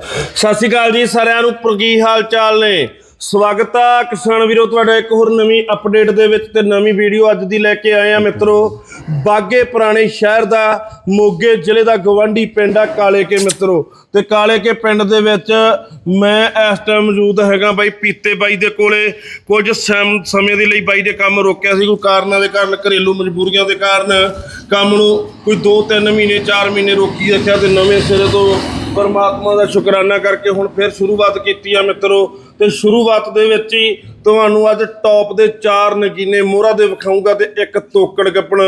ਸਤਿ ਸ਼੍ਰੀ ਅਕਾਲ ਜੀ ਸਾਰਿਆਂ ਨੂੰ, ਪਰ ਕੀ ਹਾਲ ਚਾਲ ਨੇ? ਸਵਾਗਤ ਆ ਕਿਸਾਨ ਵੀਰੋ, ਤੁਹਾਡਾ ਇੱਕ ਹੋਰ ਨਵੀਂ ਅਪਡੇਟ ਦੇ ਵਿੱਚ ਤੇ ਨਵੀਂ ਵੀਡੀਓ ਅੱਜ ਦੀ ਲੈ ਕੇ ਆਏ ਆ ਮਿੱਤਰੋ। ਬਾਗੇ ਪੁਰਾਣੇ ਸ਼ਹਿਰ ਦਾ, ਮੋਗੇ ਜ਼ਿਲ੍ਹੇ ਦਾ ਗਵੰਡੀ ਪਿੰਡ ਆ ਕਾਲੇ ਕੇ ਮਿੱਤਰੋ। ਤੇ ਕਾਲੇ ਕੇ ਪਿੰਡ ਦੇ ਵਿੱਚ ਮੈਂ ਇਸ ਟਾਈਮ ਮੌਜੂਦ ਹੈਗਾ ਬਾਈ ਪੀਤੇ ਬਾਈ ਦੇ ਕੋਲੇ। ਕੁਝ ਸਮੇਂ ਦੇ ਲਈ ਬਾਈ ਦੇ ਕੰਮ ਰੋਕਿਆ ਸੀ, ਕੋਈ ਕਾਰਨਾਂ ਦੇ ਕਾਰਨ, ਘਰੇਲੂ ਮਜਬੂਰੀਆਂ ਦੇ ਕਾਰਨ। ਕੰਮ ਨੂੰ ਕੋਈ 2-3 ਮਹੀਨੇ 4 ਮਹੀਨੇ ਰੋਕੀ ਰੱਖਿਆ ਤੇ ਨਵੇਂ ਸਿਰੇ ਤੋਂ ਪਰਮਾਤਮਾ ਦਾ ਸ਼ੁਕਰਾਨਾ ਕਰਕੇ ਹੁਣ ਫਿਰ ਸ਼ੁਰੂਆਤ ਕੀਤੀ ਆ ਮਿੱਤਰੋ। ਤੇ ਸ਼ੁਰੂਆਤ ਦੇ ਵਿੱਚ ਹੀ ਤੁਹਾਨੂੰ ਅੱਜ ਟੌਪ ਦੇ ਚਾਰ ਨਗੀਨੇ ਮੋਹਰਾ ਦੇ ਵਿਖਾਊਂਗਾ ਤੇ ਇੱਕ ਤੋਕੜ ਗੱਪਣ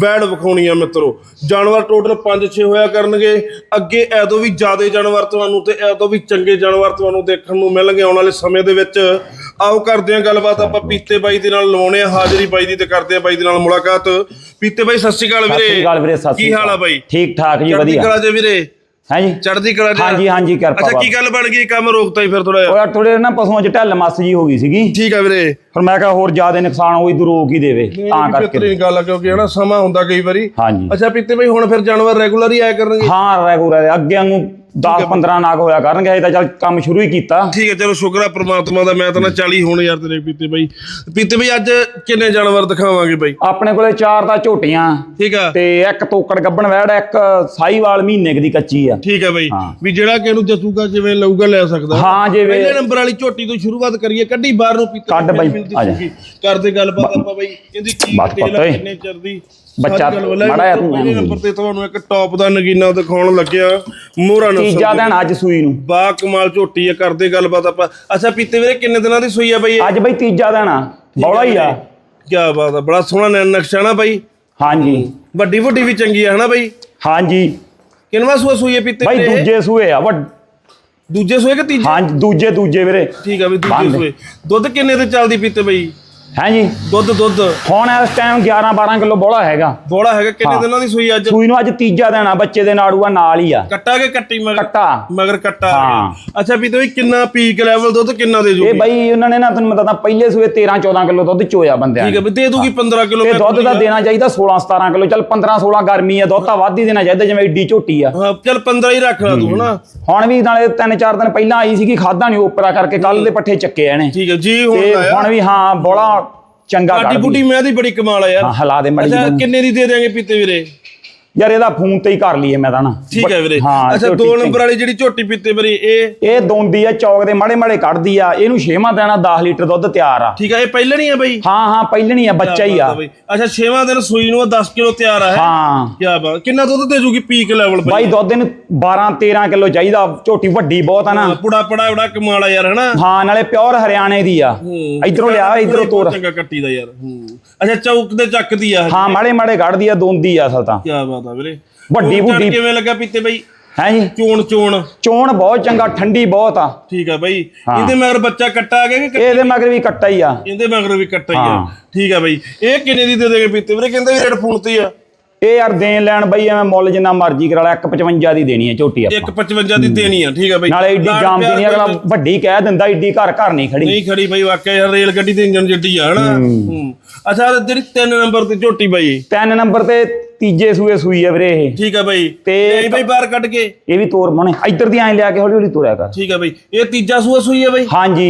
ਵੈੜ ਵਿਖਾਉਣੀ ਆ ਮਿੱਤਰੋ। ਜਾਨਵਰ ਟੋਟਲ 5-6 ਹੋਇਆ ਕਰਨਗੇ। ਅੱਗੇ ਐਦੋਂ ਵੀ ਜ਼ਿਆਦਾ ਜਾਨਵਰ ਤੁਹਾਨੂੰ ਤੇ ਐਦੋਂ ਵੀ ਚੰਗੇ ਜਾਨਵਰ ਤੁਹਾਨੂੰ ਦੇਖਣ ਨੂੰ ਮਿਲਣਗੇ ਆਉਣ ਵਾਲੇ ਸਮੇਂ ਦੇ ਵਿੱਚ। ਆਓ ਕਰਦੇ ਹਾਂ ਗੱਲਬਾਤ ਆਪਾਂ ਪੀਤੇ ਬਾਈ ਦੇ ਨਾਲ ਲਾਉਣੇ ਆ ਹਾਜ਼ਰੀ ਬਾਈ ਦੀ ਤੇ ਕਰਦੇ ਆ ਬਾਈ ਦੇ ਨਾਲ ਮੁਲਾਕਾਤ। ਪੀਤੇ ਬਾਈ ਸਤਿ ਸ਼੍ਰੀ ਅਕਾਲ ਸਤਿ ਵੀਰੇ। ਸ੍ਰੀ ਅਕਾਲ ਵੀਰੇ ਸਤਿ ਸ੍ਰੀ ਕੀ ਹਾਲ ਆ ਅਕਾਲ। ਬਾਈ? ਠੀਕ ਠਾਕ ਜੀ ਚੜ੍ਹਦੀ ਵਧੀਆ ਕਲਾ ਜੇ ਵੀਰੇ। ਹੈ ਜੀ ਚੜ੍ਹਦੀ ਕਲਾ ਜੇ ਹਾਂਜੀ ਹਾਂਜੀ ਕਿਰਪਾ ਅੱਛਾ ਕੀ ਗੱਲ ਬਣ ਗਈ? ਕੰਮ ਰੋਕਤਾ ਹੀ ਫਿਰ ਥੋੜਾ ਜਿਹਾ। ਉਹ ਥੋੜੇ ਨਾ ਪਸ਼ੂਆਂ 'ਚ ਢਿੱਲ ਮੱਸ ਜੀ ਹੋ ਗਈ ਸੀਗੀ। ਠੀਕ ਆ ਵੀਰੇ। ਫਿਰ ਮੈਂ ਕਿਹਾ ਹੋਰ ਜ਼ਿਆਦਾ ਨੁਕਸਾਨ ਹੋਈ ਤੂੰ ਰੋਕ ਹੀ ਦੇਵੇ ਤਾਂ ਕਰਕੇ। ਬਿਹਤਰੀਨ ਗੱਲ ਆ ਕਿਉਂਕਿ ਹਨਾ ਸਮਾਂ ਹੁੰਦਾ ਕਈ ਵਾਰੀ। ਹਾਂਜੀ। ਅੱਛਾ ਪੀਤੇ ਬਈ ਹੁਣ ਫਿਰ ਜਾਨਵਰ ਰੈਗੂਲਰ ਹੀ ਆਇਆ ਕਰਨਗੇ। ਹਾਂ ਰੈਗੂਲਰ ਅੱਗੇ ਵਾਂਗੂ 10 15 ਨਾਗ ਹੋਇਆ ਕਰਨਗੇ ਅਜੇ ਤਾਂ ਚੱਲ ਕੰਮ ਸ਼ੁਰੂ ਹੀ ਕੀਤਾ। ਠੀਕ ਹੈ ਚਲੋ ਸ਼ੁਕਰ ਆ ਪ੍ਰਮਾਤਮਾ ਦਾ ਮੈਂ ਤਾਂ ਨਾ 40 ਹੋਣ ਯਾਰ ਤੇਰੇ ਪੀਤੇ ਬਈ। ਪੀਤੇ ਬਈ ਅੱਜ ਕਿੰਨੇ ਜਾਨਵਰ ਦਿਖਾਵਾਂਗੇ ਬਈ? ਆਪਣੇ ਕੋਲੇ ਚਾਰ ਤਾਂ ਝੋਟੀਆਂ। ਠੀਕ ਆ। ਤੇ ਇੱਕ ਤੋਕੜ ਗੱਬਣ ਵੈੜ ਇੱਕ ਸਾਈਵਾਲ ਮਹੀਨੇ ਦੀ ਕੱਚੀ ਆ। ਠੀਕ ਹੈ ਬਈ। ਵੀ ਜਿਹੜਾ ਕਿ ਇਹਨੂੰ ਜਸੂਗਾ ਜਿਵੇਂ ਲਊਗਾ ਲੈ ਸਕਦਾ। ਹਾਂ ਜਿਵੇਂ ਪਹਿਲੇ ਨੰਬਰ ਵਾਲੀ ਝੋਟੀ ਤੋਂ ਸ਼ੁਰੂਆਤ ਕਰੀਏ ਕੱਢੀ ਬਾਹਰ ਨੂੰ ਪੀਤੇ ਕੱਢ ਬਈ, ਆ। ਕਰਦੇ ਗੱਲਬਾਤ ਆਪਾਂ ਬਈ ਇਹਦੀ ਕੀ ਡਿਟੇਲ ਆ। ਕਿੰਨੇ ਚਿਰ ਦੀ ਬੱਚਾ। ਮਾੜਾ ਜਿਹਾ ਤੂੰ ਪਹਿਲੇ ਐਂ ਨੰਬਰ ਤੇ ਤੁਹਾਨੂੰ ਇੱਕ ਟੌਪ ਦਾ ਨਗੀਨਾ ਦਿਖਾਉਣ ਲੱਗਿਆ। ਮੋਹਰਾ ਨਸਲ ਤੀਜਾ। ਦਿਨ ਅੱਜ ਸੂਈ ਨੂੰ। ਬਾ ਕਮਾਲ ਝੋਟੀ ਆ ਕਰਦੇ ਗੱਲਬਾਤ ਆਪਾਂ। ਅੱਛਾ ਪੀਤੇ ਵੀਰੇ ਕਿੰਨੇ ਦਿਨਾਂ ਦੀ ਸੂਈ ਆ ਬਈ ਅੱਜ ਬਈ ਤੀਜਾ ਦਿਨ ਆ। ਬੌਲਾ ਹੀ ਆ। ਕੀ ਬਾਤ ਆ ਬੜਾ ਸੋਹਣਾ ਨਕਸ਼ਾ ਨਾ ਬਈ। ਹਾਂਜੀ। ਵੱਡੀ ਵੱਡੀ ਵੀ ਚੰਗੀ ਆ ਹਨਾ ਬਈ? ਹਾਂਜੀ। ਕਿੰਨਵਾ ਸੂਆ ਸੂਈ ਆ ਪੀਤੇ ਬਈ? ਦੂਜੇ ਸੂਏ ਆ ਵੱਡ ਦੂਜੇ ਸੂਏ ਕਿ ਤੀਜੇ? ਹਾਂਜੀ ਦੂਜੇ ਦੂਜੇ ਵੀਰੇ। ਠੀਕ ਆ ਵੀ ਦੂਜੇ। ਸੂਏ। ਦੁੱਧ ਕਿੰਨੇ ਤੇ ਚੱਲਦੀ ਪੀਤੇ ਬਈ? ਹੈ ਜੀ ਦੁੱਧ ਦੁੱਧ। ਹੁਣ ਇਸ ਟਾਈਮ 11 12 ਕਿਲੋ ਬੋਲਾ ਹੈਗਾ। ਬੋੜਾ ਹੈਗਾ ਕਿੰਨੇ। ਦਿਨਾਂ ਦੀ ਸੂਈ ਅੱਜ? ਸੂਈ ਨੂੰ ਅੱਜ ਤੀਜਾ ਦਿਨ ਆ ਬੱਚੇ ਦੇ ਨਾੜੂਆ ਨਾਲ ਹੀ ਆ। ਕੱਟਾ ਕੇ ਕੱਟੀ ਮਗਰ? ਕੱਟਾ। ਮਗਰ ਕੱਟਾ। ਆ। ਅੱਛਾ ਪੀਤੇ ਬਈ ਕਿੰਨਾ ਪੀਕ ਲੈਵਲ ਦੁੱਧ ਕਿੰਨਾ ਦੇ ਇਹ ਜੂਗੀ? ਬਈ ਉਹਨਾਂ ਨੇ ਨਾ ਤੁਹਾਨੂੰ ਮੈਂ ਦੱਸਦਾ ਪਹਿਲੇ ਸੂਏ 13 14 ਕਿਲੋ ਦੁੱਧ ਚੋਇਆ ਬੰਦਿਆਂ ਠੀਕ ਹੈ ਵੀ ਦੇ ਦੂਗੀ 15 ਕਿਲੋ ਤੇ ਦੁੱਧ ਦਾ ਦੇਣਾ ਚਾਹੀਦਾ 16 17 ਕਿਲੋ। ਚੱਲ 15 16 ਗਰਮੀ ਆ ਦੁੱਧ ਤਾਂ ਵੱਧ ਹੀ ਦੇਣਾ ਚਾਹੀਦਾ ਜਿਵੇਂ ਏਡੀ ਝੋਟੀ ਆ। ਚੱਲ 15 ਹੀ ਰੱਖ ਲਾ ਤੂੰ ਹਨਾ? ਹੁਣ ਵੀ ਨਾਲੇ ਤਿੰਨ ਚਾਰ ਦਿਨ ਪਹਿਲਾਂ ਆਈ ਸੀਗੀ ਖਾਦਾ ਨਹੀਂ ਉਪਰਾ ਕਰਕੇ ਕੱਲ ਦੇ ਪੱਠੇ ਚੱਕੇ ਇਹਨੇ। ਠੀਕ ਹੈ ਜੀ ਹੁਣ ਤੇ ਆਇਆ ਹੁਣ ਵੀ ਹਾਂ ਬੋਲਾ ਚੰਗਾ ਕੱਢਦੀ ਬੁੱਢੀ ਮੈਂ ਦੀ ਬੜੀ ਕਮਾਲ ਆ ਯਾਰ। ਹਾਂ ਹਲਾ ਦੇ ਮੜੀ ਅੱਛਾ ਕਿੰਨੇ ਦੀ ਦੇ ਦੇਾਂਗੇ ਪੀਤੇ ਵੀਰੇ? ਯਾਰ ਇਹਦਾ ਫੋਨ ਤੇ ਹੀ ਕਰ ਲਈਏ ਮੈਂ ਤਾਂ ਨਾ। ਠੀਕ ਹੈ ਵੀਰੇ। ਹਾਂ ਅੱਛਾ ਦੋ। ਨੰਬਰ ਵਾਲੀ ਜਿਹੜੀ ਝੋਟੀ ਪੀਤੇ ਵੀਰੇ ਇਹ? ਇਹ ਦੋਂਦੀ ਆ ਚੌਕ ਦੇ ਮਾੜੇ ਮਾੜੇ ਕੱਢਦੀ ਆ। ਇਹਨੂੰ ਛੇਵਾਂ ਦੇਣਾ 10 ਲੀਟਰ ਦੁੱਧ ਤਿਆਰ ਆ। ਠੀਕ ਹੈ ਇਹ ਪਹਿਲਣੀ ਆ ਬਈ? ਹਾਂ ਹਾਂ ਪਹਿਲਣੀ ਆ ਬੱਚਾ ਹੀ ਆ। ਅੱਛਾ 6ਵਾਂ ਦਿਨ ਸੂਈ ਨੂੰ 10 ਕਿਲੋ ਤਿਆਰ ਆ ਹੈ? ਹਾਂ। ਕੀ ਬਾਤ ਕਿੰਨਾ ਦੁੱਧ ਦੇ ਜੂਗੀ ਪੀਕ ਲੈਵਲ ਬਾਈ? ਦੁੱਧ ਇਹਨੂੰ 12 13 ਕਿਲੋ ਚਾਹੀਦਾ। ਝੋਟੀ ਵੱਡੀ ਬਹੁਤ ਆ ਨਾ। ਪੁੜਾ ਪੜਾ ਬੜਾ ਕਮਾਲ ਆ ਯਾਰ ਹਨਾ? ਹਾਂ ਨਾਲੇ ਪਿਓਰ ਹਰਿਆਣੇ ਦੀ ਆ। ਇਧਰੋਂ ਲਿਆ ਇਧਰੋਂ ਤੋਰ। ਚੰਗਾ ਕੱਟੀ ਦਾ ਯਾਰ ਹੂੰ। ਅੱਛਾ ਚੌਕ ਦੇ ਚੱਕਦੀ ਆ ਹਾਂ ਮਾੜੇ ਮਾੜੇ ਕੱਢਦੀ ਆ ਦੋਂਦੀ ਆ ਅਸਲ ਤਾਂ। ਕੀ ਬਾਤ। ਆ ਵੀਰੇ। ਵੱਡੀ ਬੁੱਢੀ ਕਿਵੇਂ ਲੱਗਾ ਪੀਤੇ ਬਈ? ਹੈ ਜੀ। ਚੋਣ ਚੋਣ। ਚੋਣ ਬਹੁਤ ਚੰਗਾ ਠੰਡੀ ਬਹੁਤ ਆ। ਠੀਕ ਆ ਬਈ। ਇਹਦੇ ਮਗਰ ਬੱਚਾ ਕੱਟਾ ਆ ਗਿਆ ਕਿ ਇਹਦੇ ਮਗਰ ਵੀ ਕੱਟਾ ਹੀ ਆ। ਇਹਦੇ ਮਗਰ ਵੀ ਕੱਟਾ ਹੀ ਆ। ਠੀਕ ਆ ਬਈ। ਇਹ ਕਿੰਨੇ ਦੀ ਦੇ ਦੇਗੇ ਪੀਤੇ? ਵੀਰੇ ਕਹਿੰਦੇ ਵੀ ਰੇਟ ਫੋਨ ਤੇ ਆ। ਇਹ ਯਾਰ ਦੇਣ ਲੈਣ ਬਈ ਐਵੇਂ ਮੁੱਲ ਜਿੰਨਾ ਮਰਜ਼ੀ ਕਰਾ ਲੈ 155 ਦੀ ਦੇਣੀ ਹੈ ਝੋਟੀ ਆਪਾਂ। 155 ਦੀ ਦੇਣੀ ਆ। ਠੀਕ ਆ ਬਈ। ਨਾਲੇ ਏਡੀ ਜਾਮ ਦੀ ਨਹੀਂ ਅਗਲਾ ਵੱਡੀ ਕਹਿ ਦਿੰਦਾ ਏਡੀ ਘਰ ਘਰ ਨਹੀਂ ਖੜੀ। ਨਹੀਂ ਖੜੀ ਬਈ ਵਾਕਿਆ ਯਾਰ ਰੇਲ ਗੱਡੀ ਦੇ ਇੰਜਨ ਜਿੱਡੀ ਆ ਹਨਾ? ਅੱਛਾ ਜਿਹੜੀ 3 ਨੰਬਰ ਤੇ ਝੋਟੀ ਬਈ। ਤਿੰਨ ਨੰਬਰ ਤੇ ਤੀਜੇ ਸੂਏ ਸੂਈ ਹੈ ਵੀਰੇ ਇਹ। ਠੀਕ ਆ ਬਈ। ਤੇ- ਇਹ ਬਈ ਬਾਹਰ ਕੱਢ ਕੇ। ਇਹ ਵੀ ਤੋਰ ਮੋਣੇ ਇੱਧਰ ਦੀ ਐਂ ਲਿਆ ਕੇ ਹੌਲੀ ਹੌਲੀ ਤੋਰਿਆ ਕਰ। ਠੀਕ ਆ ਬਈ। ਇਹ ਤੀਜਾ ਸੂਆ ਸੂਈ ਆ ਬਈ। ਹਾਂਜੀ।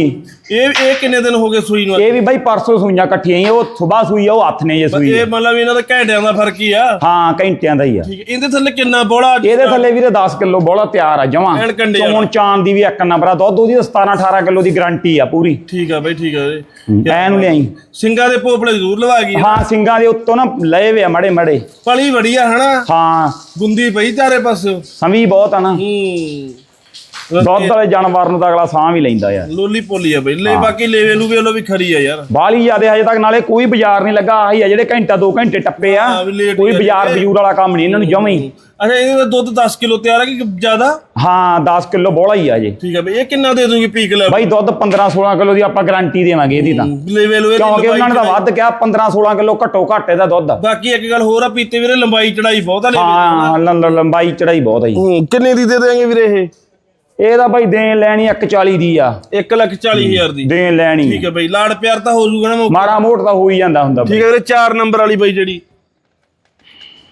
ਇਹ ਇਹ ਕਿੰਨੇ ਦਿਨ ਹੋ ਗਏ ਸੂਈ ਨੂੰ ਇਹ ਵੀ ਬਾਈ ਪਰਸੋਂ ਸੂਈਆਂ ਇਕੱਠੀਆਂ ਹੀ ਉਹ ਸਵੇਰ ਸੂਈ ਆ ਉਹ ਹੱਥ ਨੇ ਜੇ ਸੂਈ ਇਹ ਆ। ਮਤਲਬ ਇਹਨਾਂ ਦਾ ਘੰਟਿਆਂ ਦਾ ਫ਼ਰਕ ਹੀ ਆ। ਹਾਂ ਘੰਟਿਆਂ ਦਾ ਹੀ ਆ। ਠੀਕ ਹੈ ਇਹਦੇ ਥੱਲੇ ਕਿੰਨਾ ਬੋਲਾ ਇਹਦੇ ਥੱਲੇ ਵੀਰੇ 10 ਕਿਲੋ ਬੋਲਾ ਤਿਆਰ ਆ ਜਮਾਂ। ਚੋਣ ਚਾਨ ਦੀ ਵੀ ਇੱਕ ਨੰਬਰ ਆ। ਦੁੱਧ ਉਹਦੀ 17 18 ਕਿਲੋ ਦੀ ਗਾਰੰਟੀ ਆ ਪੂਰੀ। ਠੀਕ ਆ ਬਈ ਠੀਕ ਆ ਐ ਨੂੰ ਲਿਆਈ। ਸਿੰਘਾਂ ਦੇ ਪੋਪਲੇ ਜ਼ਰੂਰ ਲਵਾ ਗਈ। ਹਾਂ ਸਿੰਘਾਂ ਦੇ ਉੱਤੋਂ ਨਾ ਲਏ ਵੇ ਆ ਮੜੇ ਮੜੇ ਪਲੀ ਬੜੀ ਆ ਹਨਾ? ਹਾਂ। ਗੁੰਦੀ ਪਈ ਚਾਰੇ ਪਾਸੇ। ਸਮੀ ਬਹੁਤ ਆ ਨਾ। ਹੂੰ। ਦੁੱਧ ਵਾਲੇ ਜਾਨਵਰ ਨੂੰ ਤਾਂ ਅਗਲਾ ਸਾਹ ਵੀ ਲੈਂਦਾ ਯਾਰ। ਲੋਲੀ ਪੋਲੀ ਆ ਬਈ। ਲੈ ਬਾਕੀ ਲੇਵੇ ਲੂਵੇ ਵੱਲੋਂ ਵੀ ਖਰੀ ਆ ਯਾਰ। ਬਾਲੀ ਜਿਆਦੇ ਹਜੇ ਤੱਕ ਨਾਲੇ ਕੋਈ ਬਾਜ਼ਾਰ ਨਹੀਂ ਲੱਗਾ ਆਹੀ ਆ ਜਿਹੜੇ ਘੰਟਾ 2 ਘੰਟੇ ਟੱਪੇ ਆ। ਕੋਈ ਬਾਜ਼ਾਰ। ਬਜੂਰ ਵਾਲਾ ਕੰਮ ਨਹੀਂ ਇਹਨਾਂ ਨੂੰ ਜਮਾਂ ਹੀ। ਅੱਛਾ ਇਹਦਾ ਦੁੱਧ 10 ਕਿਲੋ ਤਿਆਰ ਆ ਕਿ ਜ਼ਿਆਦਾ? ਹਾਂ 10 ਕਿਲੋ ਬੋਲਾ ਹੀ ਆ ਜੇ। ਠੀਕ ਆ ਬਈ ਇਹ ਕਿੰਨਾ ਦੇ ਦੂੰਗੀ ਪੀਕ ਲੈ ਬਾਈ ਦੁੱਧ 15 16 ਕਿਲੋ ਦੀ ਆਪਾਂ ਗਾਰੰਟੀ ਦੇਵਾਂਗੇ ਇਹਦੀ ਤਾਂ। ਲੇਵੇ ਲੂਵੇ ਦੀ ਕਿਉਂਕਿ ਉਹਨਾਂ ਨੇ ਤਾਂ। ਵੱਧ ਕਿਹਾ 15 16 ਕਿਲੋ ਘੱਟੋ ਘੱਟ ਇਹਦਾ ਦੁੱਧ। ਬਾਕੀ ਇੱਕ ਗੱਲ ਹੋਰ ਆ ਪੀਤੇ ਵੀਰੇ ਲੰਬਾਈ ਚੜਾਈ ਬਹੁਤ ਆ ਲੇਵੇ ਹਾਂ ਲੰਬਾਈ ਚੜਾਈ ਬਹੁਤ ਆ ਜੀ। ਕਿੰਨੇ ਦੀ ਦੇ ਦੇਾਂਗੇ ਵੀਰੇ ਇਹ? ਇਹਦਾ ਬਾਈ ਦੇਣ ਲੈਣੀ 140 ਦੀ ਆ। 1 ਲੱਖ 40 ਹਜ਼ਾਰ ਦੀ। ਦੇਣ ਲੈਣੀ। ਠੀਕ ਹੈ ਬਈ ਲਾੜ ਪਿਆਰ ਤਾਂ ਹੋ ਜੂਗਾ ਨਾ ਮਾੜਾ ਮੋਟ ਤਾਂ ਹੋ ਹੀ ਜਾਂਦਾ ਹੁੰਦਾ। ਠੀਕ ਹੈ ਵੀਰੇ 4 ਨੰਬਰ ਵਾਲੀ ਬਈ ਜਿਹੜੀ।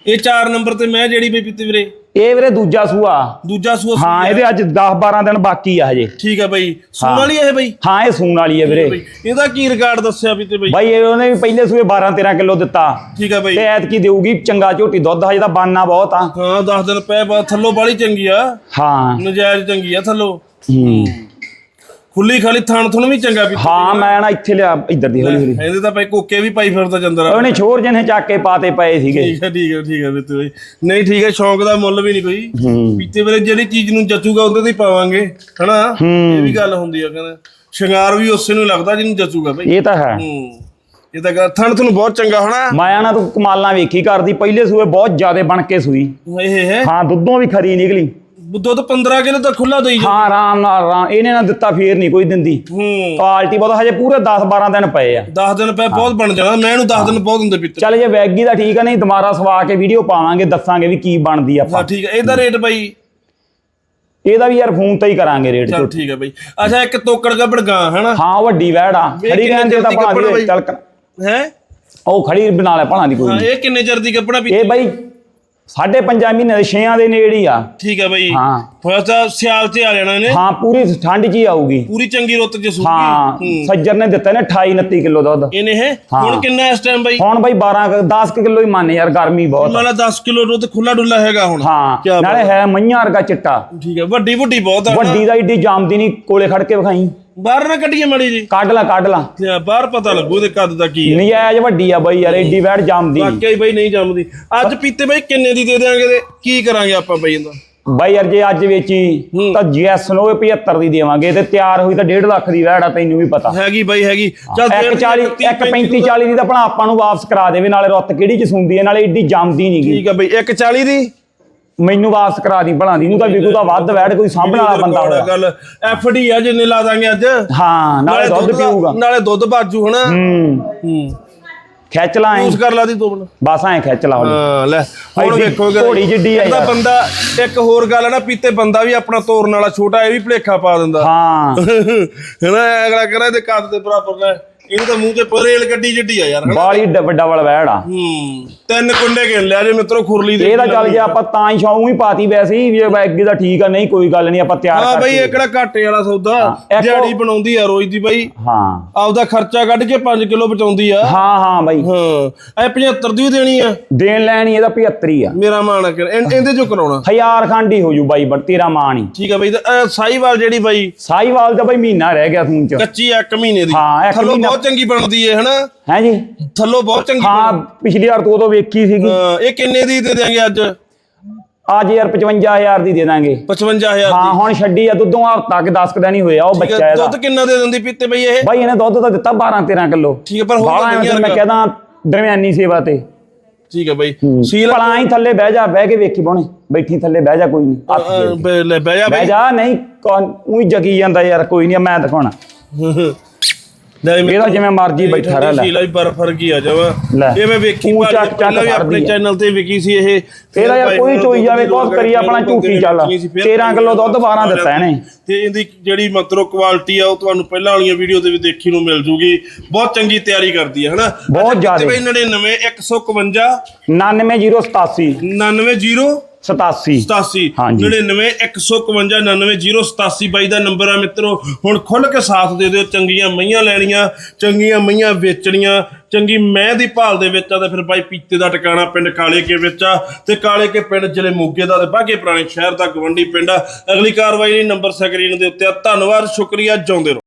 ਇਹ 4 ਨੰਬਰ ਤੇ ਮੈਂ ਜਿਹੜੀ ਬਈ ਪੀਤੀ ਵੀਰੇ। ਇਹ ਵੀਰੇ ਦੂਜਾ ਸੂਆ। ਦੂਜਾ ਸੂਆ ਹਾਂ ਇਹਦੇ ਅੱਜ 10 12 ਦਿਨ ਬਾਕੀ ਆ ਹਜੇ। ਠੀਕ ਹੈ ਬਈ। ਸੂਣ। ਵਾਲੀ ਇਹ ਬਈ? ਹਾਂ ਇਹ ਸੂਣ ਵਾਲੀ ਹੈ ਵੀਰੇ। ਬਈ। ਇਹਦਾ ਕੀ ਰਿਕਾਰਡ ਦੱਸਿਆ ਪੀਤੇ ਬਈ? ਬਾਈ ਇਹ ਉਹਨੇ ਵੀ ਪਹਿਲੇ ਸੂਏ 12 13 ਕਿਲੋ ਦਿੱਤਾ। ਠੀਕ ਹੈ ਬਈ। ਤੇ ਐਤਕੀ ਦੇਊਗੀ ਚੰਗਾ ਝੋਟੀ ਦੁੱਧ ਹਜੇ ਤਾਂ ਬਾਨਾ ਬਹੁਤ ਆ। ਹਾਂ 10 ਦਿਨ ਪੈ ਬਾਅਦ ਥੱਲੋਂ ਬਾਲੀ ਚੰਗੀ ਆ। ਹਾਂ। ਨਜਾਇਜ਼ ਚੰਗੀ ਆ ਥੱਲੋਂ। ਹੂੰ। ਖੁੱਲੀ ਖਾਲੀ ਥਣ ਥਣ ਵੀ ਚੰਗਾ ਪੀਤੇ ਹਾਂ ਮੈਂ ਨਾ ਇੱਥੇ ਲਿਆ ਇੱਧਰ ਦੀ ਹੌਲੀ ਹੌਲੀ। ਇਹਦੇ ਤਾਂ ਭਾਈ ਕੋਕੇ ਵੀ ਪਾਈ ਫਿਰਦਾ ਚੰਦਰ ਉਹਨੇ ਛੋਰ ਜਿਹਨੇ ਚੱਕ ਕੇ ਪਾਤੇ ਪਏ ਸੀਗੇ। ਠੀਕ ਹੈ ਠੀਕ ਹੈ ਠੀਕ ਹੈ ਬਿੱਤੂ ਬਈ ਨਹੀਂ ਠੀਕ ਹੈ ਸ਼ੌਂਕ ਦਾ ਮੁੱਲ ਵੀ ਨਹੀਂ ਕੋਈ। ਪੀਤੇ ਵੇਲੇ ਜਿਹੜੀ ਚੀਜ਼ ਨੂੰ ਜਚੂਗਾ ਉਹਦੇ ਤੇ ਪਾਵਾਂਗੇ ਹਨਾ? ਇਹ ਵੀ ਗੱਲ ਹੁੰਦੀ ਆ ਕਹਿੰਦੇ। ਸ਼ਿੰਗਾਰ ਵੀ ਉਸੇ ਨੂੰ ਲੱਗਦਾ ਜਿਹਨੂੰ ਜਚੂਗਾ ਬਈ ਇਹ ਤਾਂ ਹੈ। ਹੂੰ। ਇਹ ਤਾਂ ਗੱਲ ਥਣ ਤੁਹਾਨੂੰ ਬਹੁਤ ਚੰਗਾ ਹੋਣਾ ਮਾਇਆ ਨਾ ਤੂੰ ਕਮਾਲਾਂ ਵੇਖੀ ਕਰਦੀ ਪਹਿਲੇ ਸੂਏ ਬਹੁਤ ਜ਼ਿਆਦੇ ਬਣ ਕੇ ਸੂਈ। ਇਹ ਹੈ ਹਾਂ ਦੁੱਧੋਂ ਵੀ ਖਰੀ ਨਿਕਲੀ। ਦੁੱਧ 15 ਕਿਲੋ ਤਾਂ ਖੁੱਲਾ ਦੇਈ ਜਾ ਹਾਂ ਆਰਾਮ ਨਾਲ ਆਰਾਮ। ਇਹਨੇ ਨਾ ਦਿੱਤਾ ਫੇਰ ਨਹੀਂ ਕੋਈ ਦਿੰਦੀ। ਹੂੰ। ਕੁਆਲਿਟੀ ਬਹੁਤ ਹਜੇ ਪੂਰੇ 10 12 ਦਿਨ ਪਏ ਆ। 10 ਦਿਨ ਪੈ ਬਹੁਤ ਬਣ ਜਾਣਾ। ਮੈਂ ਇਹਨੂੰ 10 ਦਿਨ ਬਹੁਤ ਹੁੰਦੇ ਪਿੱਤਰ ਚੱਲ ਜੇ ਵੈਗੀ ਦਾ ਠੀਕ ਆ ਨਹੀਂ ਦੁਬਾਰਾ ਸਵਾ ਕੇ ਵੀਡੀਓ ਪਾਵਾਂਗੇ ਦੱਸਾਂਗੇ ਵੀ ਕੀ ਬਣਦੀ ਆ ਹਾਂ ਆਪਾਂ ਠੀਕ ਹੈ ਇਹਦਾ ਰੇਟ ਬਈ? ਇਹਦਾ ਵੀ ਯਾਰ ਫੋਨ ਤੇ ਹੀ ਕਰਾਂਗੇ ਰੇਟ ਚਲ ਠੀਕ ਹੈ ਬਈ। ਅੱਛਾ ਇੱਕ ਤੋਕੜ ਗੱਬੜ ਗਾਂ ਹਨਾ? ਹਾਂ ਵੱਡੀ ਵੈੜ ਆ। ਵੇਖ ਖੜੀ ਕਿੰਨੇ ਰਹਿਣ ਦੇ ਤਾਂ ਜਲਦੀ ਬਣਾ ਕੱਪੜਾ ਦੀ ਬਈ। ਚੱਲ ਕਰ- ਹੈ? ਉਹ ਖੜੀ ਬਣਾ ਲੈ ਭਣਾ ਦੀ ਕੋਈ। ਇਹ ਕਿੰਨੇ ਚਿਰ ਦੀ ਗੱਬੜਾ ਪੀਤੀ ਇਹ ਬਾਈ ਸਾਢੇ ਪੰਜਾਂ ਮਹੀਨੇ ਦੇ ਛੇਆਂ ਦੇ ਨੇੜੇ ਹੀ ਆ। ਠੀਕ ਹੈ ਬਈ। ਹਾਂ। ਥੋੜਾ ਜਿਹਾ ਸਿਆਲ ਚ ਆ ਜਾਣਾ ਇਹਨੇ। ਹਾਂ ਪੂਰੀ ਠੰਡ ਹੀ ਆਊਗੀ। ਪੂਰੀ ਚੰਗੀ ਰੁੱਤ ਚ ਸੂਗੀ ਹਾਂ ਸੱਜਰ ਨੇ ਦਿੱਤਾ ਨੇ 28 29 ਕਿਲੋ ਦੁੱਧ। ਇਹਨੇ ਹੈ ਹਾਂ। ਹੁਣ ਕਿੰਨਾ ਇਸ ਟਾਈਮ ਬਈ? ਹੁਣ ਬਾਈ 12 10 ਕਿਲੋ ਹੀ ਮੰਨ ਯਾਰ ਗਰਮੀ ਬਹੁਤ। ਆ। ਮਾਲਾ 10 ਕਿਲੋ ਦੁੱਧ ਖੁੱਲਾ ਡੁੱਲਾ ਹੈਗਾ ਹੁਣ। ਕਿਆ ਹਾਂ ਬਾਤ ਨਾਲੇ ਹੈ। ਮਈਆਂ ਵਰਗਾ ਚਿੱਟਾ। ਠੀਕ ਹੈ ਵੱਡੀ ਵੱਡੀ ਬਹੁਤ ਆ ਨਾ। ਵੱਡੀ ਦਾ ਏਡੀ ਜਾਮਦੀ ਨਹੀਂ ਕੋਲੇ ਖੜ ਕੇ ਵਿਖਾਈ। ਬਾਹਰ ਨਾ ਕੱਢੀਏ ਮੜੀ ਜੀ ਕੱਢ ਲਾ ਕੱਢ ਲਾ। ਤੇ ਬਾਹਰ ਪਤਾ ਲੱਗੂ ਇਹਦੇ ਕੱਦ ਦਾ ਕੀ ਹੈ। ਨਜਾਇਜ਼ ਵੱਡੀ ਆ ਬਾਈ ਯਾਰ ਏਡੀ ਵੈੜ ਜਾਮਦੀ। ਨੀ। ਵਾਕਿਆ ਹੀ ਬਈ ਨਹੀਂ ਜੰਮਦੀ। ਅੱਜ ਪੀਤੇ ਬਈ ਕਿੰਨੇ ਦੀ ਦੇ ਦੇਾਂਗੇ ਤੇ ਕੀ ਕਰਾਂਗੇ ਆਪਾਂ ਬਈ ਇਹਦਾ? ਬਾਈ ਯਾਰ ਜੇ ਅੱਜ ਵੇਚੀ ਤਾਂ ਜੈਸ ਨੂੰ 75 ਦੀ ਦੇਵਾਂਗੇ ਤੇ ਤਿਆਰ ਹੋਈ ਤਾਂ 1.5 ਲੱਖ ਦੀ ਵੈੜ ਆ ਤੈਨੂੰ ਵੀ ਪਤਾ। ਹੈਗੀ ਬਈ ਹੈਗੀ। ਚੱਲ ਇੱਕ 40 ਇੱਕ 35 40 ਦੀ ਤਾਂ ਭਲਾ ਆਪਾਂ ਨੂੰ ਵਾਪਸ ਕਰਾ ਦੇਵੇ ਨਾਲੇ ਰੁੱਤ ਕਿਹੜੀ ਚ ਸੁੰਦੀ ਹੈ ਨਾਲੇ ਏਡੀ ਜੰਮਦੀ ਨਹੀਂਗੀ ਠੀਕ ਹੈ ਬਈ 140 ਦੀ? ਮੈਨੂੰ ਵਾਪਸ ਕਰਾ ਦੀ ਭਲਾ ਦੀ ਨੂੰ ਤਾਂ ਵਿਕੂ ਦਾ ਵੱਧ ਵੈੜ ਕੋਈ ਸਾਂਭਣ ਵਾਲਾ ਬੰਦਾ ਹੋਇਆ। ਗੱਲ ਐਫਡੀ ਆ ਜਿੰਨੇ ਲਾ ਦਾਂਗੇ ਅੱਜ। ਹਾਂ ਨਾਲੇ ਦੁੱਧ ਪੀਊਗਾ। ਨਾਲੇ ਦੁੱਧ ਬਾਜੂ ਹਨਾ ਹੂੰ। ਹੂੰ। ਖਿੱਚ ਲਾ ਐਂ। ਯੂਜ਼ ਕਰ ਲਾ ਦੀ ਮਿੰਟ ਬਸ ਐਂ ਖਿੱਚ ਲਾ ਹੌਲੀ। ਹਾਂ ਲੈ ਹੁਣ ਐਡੀ ਵੇਖੋਗੇ ਘੋੜੀ ਜਿੱਡੀ ਆ ਇਹਦਾ ਯਾਰ। ਬੰਦਾ ਇੱਕ ਹੋਰ ਗੱਲ ਹੈ ਨਾ ਪੀਤੇ ਬੰਦਾ ਵੀ ਆਪਣਾ ਤੋਰਨ ਵਾਲਾ ਛੋਟਾ ਇਹ ਵੀ ਭਲੇਖਾ ਪਾ ਦਿੰਦਾ। ਹਾਂ। ਹੈਨਾ ਅਗਲਾ ਕਹਿੰਦਾ ਇਹਦੇ ਕੱਦ ਦੇ ਬਰਾਬਰ ਲੈ। ਇਹਨੂੰ ਤਾਂ ਮੂੰਹ ਤੇ ਪਰੇਲ ਗੱਡੀ ਜੱਡੀ ਆ ਯਾਰ ਹਨਾ? ਬਾਲੀ ਡਬਲ ਵੈੜ ਆ। ਹੂੰ ਤਿੰਨ ਕੁੰਡੇ ਗਿਣ ਲਿਆ ਜੇ ਮਿੱਤਰੋ ਖੁਰਲੀ ਦੇ ਇਹ ਤਾਂ ਚੱਲ ਜੇ ਆਪਾਂ ਤਾਂ ਹੀ ਸ਼ੌਂਕ ਹੀ ਪਾਤੀ ਵੈਸੇ ਹੀ ਵੀ ਇਹ ਅੱਗੇ ਦਾ ਠੀਕ ਆ ਨਹੀਂ ਕੋਈ ਗੱਲ ਨਹੀਂ ਆਪਾਂ ਤਿਆਰ ਹਾਂ ਬਈ ਕਰਕੇ ਇਹ ਕਿਹੜਾ ਘਾਟੇ ਵਾਲਾ ਸੌਦਾ? ਇੱਕ ਦਿਹਾੜੀ ਬਣਾਉਂਦੀ ਆ ਰੋਜ਼ ਦੀ ਬਈ। ਹਾਂ। ਆਪਦਾ ਖਰਚਾ ਕੱਢ ਕੇ 5 ਕਿਲੋ ਬਚਾਉਂਦੀ ਆ। ਹਾਂ ਹਾਂ ਬਾਈ। ਹਾਂ ਇਹ 75 ਦੀ ਦੇਣੀ ਆ। ਦੇਣ ਲੈਣੀ ਇਹਦਾ 75 ਹੀ ਆ। ਮੇਰਾ ਮਾਣ ਕਿ ਇਹ- ਇਹਦੇ ਚੋਂ ਕਰਾਉਣਾ। ਹਜ਼ਾਰ ਖੰਡ ਹੀ ਹੋ ਜੂ ਬਾਈ ਬਟ ਤੇਰਾ ਮਾਂ ਨਹੀਂ ਠੀਕ ਆ ਬਈ ਤੇ ਇਹ ਜਿਹੜੀ ਬਈ। ਸਾਈਵਾਲ ਦਾ ਬਾਈ ਮਹੀਨਾ ਰਹਿ ਗਿਆ ਤੂੰ ਚ। ਕੱਚੀ ਆ ਇੱਕ ਮਹੀਨੇ ਦੀ। ਹਾਂ, ਇੱਕ ਥੱਲੋਂ ਮਹੀਨਾ। ਬਹੁਤ ਚੰਗੀ ਬਣਦੀ ਹੈ ਹਨਾ? ਹੈ ਜੀ? ਥੱਲੋਂ ਬਹੁਤ ਚੰਗੀ ਹਾਂ ਪਿਛਲੀ ਵਾਰ ਤੂੰ ਉਦੋਂ ਵੇਖੀ ਸੀਗੀ। ਇਹ ਕਿੰਨੇ ਦੀ ਦੇ ਦਿਆਂਗੇ ਅੱਜ? ਅੱਜ ਯਾਰ 55000 ਦੀ ਦੇ ਦਾਂਗੇ। 55000 ਹਾਂ ਹੁਣ ਛੱਡੀ ਆ ਦੁੱਧੋਂ ਹਫਤਾ ਕਿ 10 ਦਿਨ ਹੀ ਹੋਇਆ ਉਹ ਦੀ ਬੱਚਾ ਇਹਦਾ। ਦੁੱਧ ਕਿੰਨਾ ਦੇ ਦਿੰਦੀ ਪੀਤੇ ਬਈ ਇਹ? ਬਾਈ ਇਹਨੇ ਦੁੱਧ ਤਾਂ ਦਿੱਤਾ 12 13 ਕਿਲੋ। ਠੀਕ ਹੈ ਪਰ ਹੋਰ ਮੈਂ ਕਹਿੰਦਾ ਦਰਮਿਆਨੀ ਸੇਵਾ ਤੇ। ਠੀਕ ਹੈ ਬਈ। ਸੀਲ ਭਲਾ ਹੀ ਥੱਲੇ ਬਹਿ ਜਾ ਬਹਿ ਕੇ ਵੇਖੀ ਬੋਣੇ ਬੈਠੀ ਥੱਲੇ ਬਹਿ ਜਾ ਕੋਈ ਨਹੀਂ ਅਹ। ਬ- ਲੈ ਬਹਿ ਜਾ ਬਹਿ ਬਈ। ਜਾ ਨਹੀਂ ਉਹੀ ਜਗੀ ਜਾਂਦਾ ਯਾਰ ਕੋਈ ਨਹੀਂ ਮੈਂ ਦਿਖਾਉਣਾ। ਇਹਦਾ ਜਿਵੇਂ ਮਰਜ਼ੀ ਬੈਠਾ ਰਹਿ ਲੈ। ਸੀਲਾ ਵੀ ਬਰਫਰ ਕੀ ਆ ਜਾਵਾ। ਇਹ ਮੈਂ ਵੇਖੀ ਭਾਜੀ, ਪਹਿਲਾਂ ਵੀ ਆਪਣੇ। ਚੈਨਲ ਤੇ ਵਿਕੀ ਸੀ ਇਹ। ਇਹਦਾ ਯਾਰ ਕੋਈ ਚੋਈ ਜਾਵੇ ਦੀ ਲੋੜ ਕਰੀ ਆਪਣਾ ਝੂਠੀ ਚੱਲ। ਵੇਚਣੀ ਸੀ, ਫਿਰ 13 ਕਿਲੋ ਦੁੱਧ 12 ਦਿੱਤਾ ਇਹਨੇ। ਤੇ ਇਹਦੀ ਜਿਹੜੀ ਮਤਲਬ ਕੁਆਲਿਟੀ ਆ ਉਹ ਤੁਹਾਨੂੰ ਪਹਿਲਾਂ ਵਾਲੀਆਂ ਵੀਡੀਓ ਤੇ ਵੀ ਦੇਖੀ ਨੂੰ ਮਿਲ ਜੂਗੀ। ਬਹੁਤ ਚੰਗੀ ਤਿਆਰੀ ਕਰਦੀ ਹੈ ਹਨਾ? ਬਹੁਤ ਜ਼ਿਆਦੇ। ਬਈ 99 151 99087 990 87 87 ਹਾਂਜੀ। 99 151 99087 ਬਾਈ ਦਾ ਨੰਬਰ ਆ ਮਿੱਤਰੋ। ਹੁਣ ਖੁੱਲ ਕੇ ਸਾਥ ਦੇ ਦਿਓ ਚੰਗੀਆਂ ਮਈਆਂ ਲੈਣੀਆਂ ਚੰਗੀਆਂ ਮਈਆਂ ਵੇਚਣੀਆਂ। ਚੰਗੀ ਮੈਂ ਦੀ ਭਾਲ ਦੇ ਵਿੱਚ ਆ ਤੇ ਫਿਰ ਬਾਈ ਪੀਤੇ ਦਾ ਟਿਕਾਣਾ ਪਿੰਡ ਕਾਲੇ ਕੇ ਵਿੱਚ ਆ ਤੇ ਕਾਲੇ ਕੇ ਪਿੰਡ ਜ਼ਿਲ੍ਹੇ ਮੋਗੇ ਦਾ ਤੇ ਬਾਗੇ ਪੁਰਾਣੇ ਸ਼ਹਿਰ ਦਾ ਗਵੰਡੀ ਪਿੰਡ ਆ। ਅਗਲੀ ਕਾਰਵਾਈ ਲਈ ਨੰਬਰ ਸਕਰੀਨ ਦੇ ਉੱਤੇ ਆ। ਧੰਨਵਾਦ ਸ਼ੁਕਰੀਆ ਜਿਉਂਦੇ ਰਹੋ।